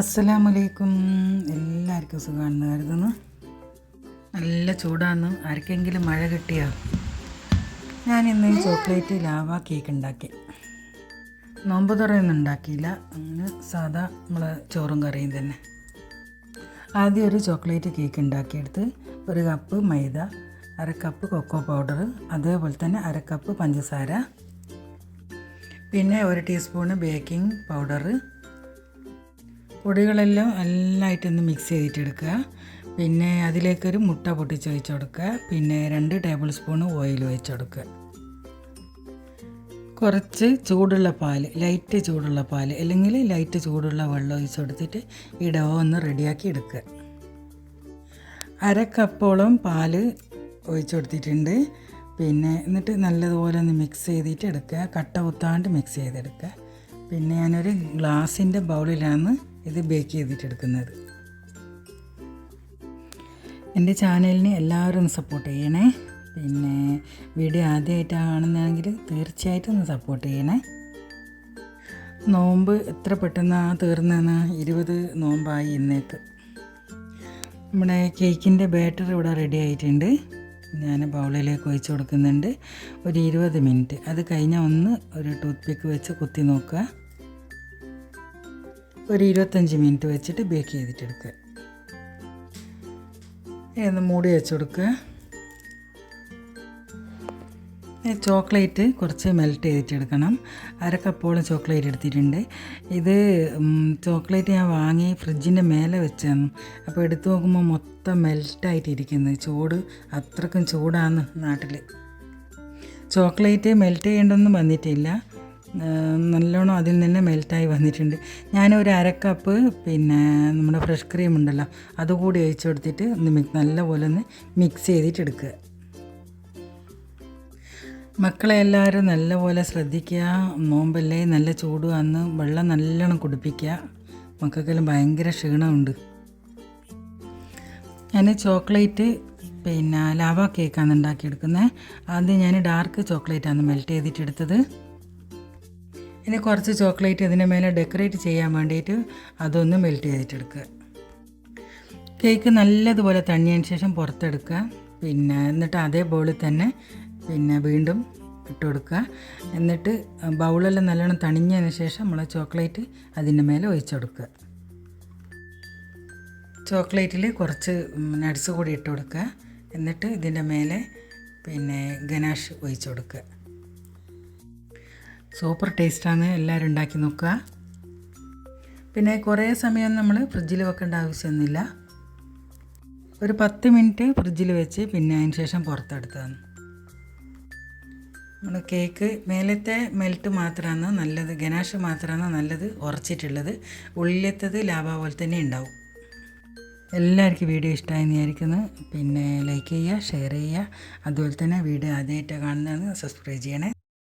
അസ്സലാമലൈക്കും. എല്ലാവർക്കും സുഖമാണെന്ന് കരുതുന്നു. നല്ല ചൂടാണ് ആർക്കെങ്കിലും മഴ കിട്ടിയോ? ഞാൻ ഇന്ന് ചോക്ലേറ്റ് ലാവ കേക്ക് ഉണ്ടാക്കി. നോമ്പ് തുറയൊന്നും ഉണ്ടാക്കിയില്ല. അങ്ങനെ സാധാ നമ്മളെ ചോറും കറിയും തന്നെ. ആദ്യം ഒരു ചോക്ലേറ്റ് കേക്ക് ഉണ്ടാക്കിയെടുത്ത് ഒരു കപ്പ് മൈദ അര കപ്പ് കൊക്കോ പൗഡർ അതേപോലെ തന്നെ അര കപ്പ് പഞ്ചസാര പിന്നെ ഒരു ടീസ്പൂണ് ബേക്കിംഗ് പൗഡർ പൊടികളെല്ലാം എല്ലായിട്ടൊന്ന് മിക്സ് ചെയ്തിട്ടെടുക്കുക. പിന്നെ അതിലേക്കൊരു മുട്ട പൊട്ടിച്ച് ഒഴിച്ചു കൊടുക്കുക. പിന്നെ രണ്ട് ടേബിൾ സ്പൂൺ ഓയിൽ ഒഴിച്ച് കൊടുക്കുക. കുറച്ച് ചൂടുള്ള പാൽ ലൈറ്റ് ചൂടുള്ള പാൽ അല്ലെങ്കിൽ ലൈറ്റ് ചൂടുള്ള വെള്ളം ഒഴിച്ച് കൊടുത്തിട്ട് ഈ ഡോ ഒന്ന് റെഡിയാക്കി എടുക്കുക. അര കപ്പോളം പാൽ ഒഴിച്ച് കൊടുത്തിട്ടുണ്ട്. പിന്നെ എന്നിട്ട് നല്ലതുപോലെ ഒന്ന് മിക്സ് ചെയ്തിട്ട് എടുക്കുക കട്ട കുത്താണ്ട് മിക്സ് ചെയ്തെടുക്കുക. പിന്നെ ഞാനൊരു ഗ്ലാസിന്റെ ബൗളിലാണ് ഇത് ബേക്ക് ചെയ്തിട്ട് എടുക്കുന്നത് എന്റെ ചാനലിനെ എല്ലാവരും സപ്പോർട്ട് ചെയ്യണേ. പിന്നെ വീഡിയോ ആദ്യമായിട്ടാണ് കാണുന്നതെങ്കിൽ തീർച്ചയായിട്ടും ഒന്ന് സപ്പോർട്ട് ചെയ്യണേ. നോമ്പ് എത്ര പെട്ടെന്നാണ് തീർന്നതെന്ന് ഇരുപത് നോമ്പായി ഇന്നേക്ക്. നമ്മുടെ കേക്കിന്റെ ബാറ്റർ ഇവിടെ റെഡി ആയിട്ടുണ്ട്. ഞാൻ ബൗളിലേക്ക് ഒഴിച്ച് കൊടുക്കുന്നുണ്ട്. ഒരു ഇരുപത് മിനിറ്റ് അത് കഴിഞ്ഞാൽ ഒന്ന് ഒരു ടൂത്ത് പിക്ക് വെച്ച് കുത്തി നോക്കുക. ഒരു ഇരുപത്തഞ്ച് മിനിറ്റ് വെച്ചിട്ട് ബേക്ക് ചെയ്തിട്ടെടുക്കുക. ഒന്ന് മൂടി വെച്ച് കൊടുക്കുക. ചോക്ലേറ്റ് കുറച്ച് മെൽറ്റ് ചെയ്തിട്ടെടുക്കണം. അര കപ്പോളം ചോക്ലേറ്റ് എടുത്തിട്ടുണ്ട്. ഇത് ചോക്ലേറ്റ് ഞാൻ വാങ്ങി ഫ്രിഡ്ജിന്റെ മേലെ വെച്ചാണ് അപ്പോൾ എടുത്തു നോക്കുമ്പോൾ മൊത്തം മെൽറ്റായിട്ടിരിക്കുന്നത് ചൂട് അത്രക്കും ചൂടാണ് നാട്ടിൽ ചോക്ലേറ്റ് മെൽറ്റ് ചെയ്യേണ്ടൊന്നും വന്നിട്ടില്ല. നല്ലോണം അതിൽ നിന്ന് മെൽറ്റായി വന്നിട്ടുണ്ട്. ഞാനൊരു അര കപ്പ് പിന്നെ നമ്മുടെ ഫ്രഷ് ക്രീം ഉണ്ടല്ലോ അതുകൂടി ഒഴിച്ചു കൊടുത്തിട്ട് ഒന്ന് നല്ലപോലെ ഒന്ന് മിക്സ് ചെയ്തിട്ട് എടുക്കുക. മക്കളെ എല്ലാവരും നല്ലപോലെ ശ്രദ്ധിക്കുക. നോമ്പല്ലേ നല്ല ചൂട് വന്ന് വെള്ളം നല്ലോണം കുടിപ്പിക്കുക. മക്കൾക്കെല്ലാം ഭയങ്കര ക്ഷീണമുണ്ട്. ഞാൻ ചോക്ലേറ്റ് പിന്നെ ലാവ കേക്കാണ് ഉണ്ടാക്കിയെടുക്കുന്നത്. ആദ്യം ഞാൻ ഡാർക്ക് ചോക്ലേറ്റാണ് മെൽറ്റ് ചെയ്തിട്ടെടുത്തത് ഇനി കുറച്ച് ചോക്ലേറ്റ് ഇതിന്റെ മേലെ ഡെക്കറേറ്റ് ചെയ്യാൻ വേണ്ടിയിട്ട് അതൊന്ന് മെൽറ്റ് ചെയ്തിട്ടെടുക്കുക. കേക്ക് നല്ലതുപോലെ തണിയതിന് ശേഷം പുറത്തെടുക്കുക. പിന്നെ എന്നിട്ട് അതേ ബോളിൽ തന്നെ പിന്നെ വീണ്ടും ഇട്ട് കൊടുക്കുക എന്നിട്ട് ബൗളെല്ലാം നല്ലോണം തണിഞ്ഞതിന് ശേഷം നമ്മൾ ചോക്ലേറ്റ് അതിന്റെ മേലെ ഒഴിച്ചെടുക്കുക. ചോക്ലേറ്റിൽ കുറച്ച് നട്സ് കൂടി ഇട്ട് കൊടുക്കുക എന്നിട്ട് ഇതിന്റെ മേലെ പിന്നെ ഗനാഷ് ഒഴിച്ചു കൊടുക്കുക സൂപ്പർ ടേസ്റ്റാണ് എല്ലാവരും ഉണ്ടാക്കി നോക്കുക. പിന്നെ കുറേ സമയം നമ്മൾ ഫ്രിഡ്ജിൽ വെക്കേണ്ട ആവശ്യമൊന്നുമില്ല. ഒരു പത്ത് മിനിറ്റ് ഫ്രിഡ്ജിൽ വെച്ച് പിന്നെ അതിന് ശേഷം പുറത്തെടുത്തതാണ്. നമ്മൾ കേക്ക് മേലത്തെ മെൽറ്റ് മാത്രമാണ് നല്ലത് ഗനാഷ് മാത്രമാണ് നല്ലത് ഉറച്ചിട്ടുള്ളത്. ഉള്ളിലത്തത് ലാഭ പോലെ തന്നെ ഉണ്ടാവും. എല്ലാവർക്കും വീഡിയോ ഇഷ്ടമായി വിചാരിക്കുന്നു. പിന്നെ ലൈക്ക് ചെയ്യുക ഷെയർ ചെയ്യുക. അതുപോലെ തന്നെ വീഡിയോ ആദ്യമായിട്ട് കാണുന്നതെന്ന് സബ്സ്ക്രൈബ് ചെയ്യണേ.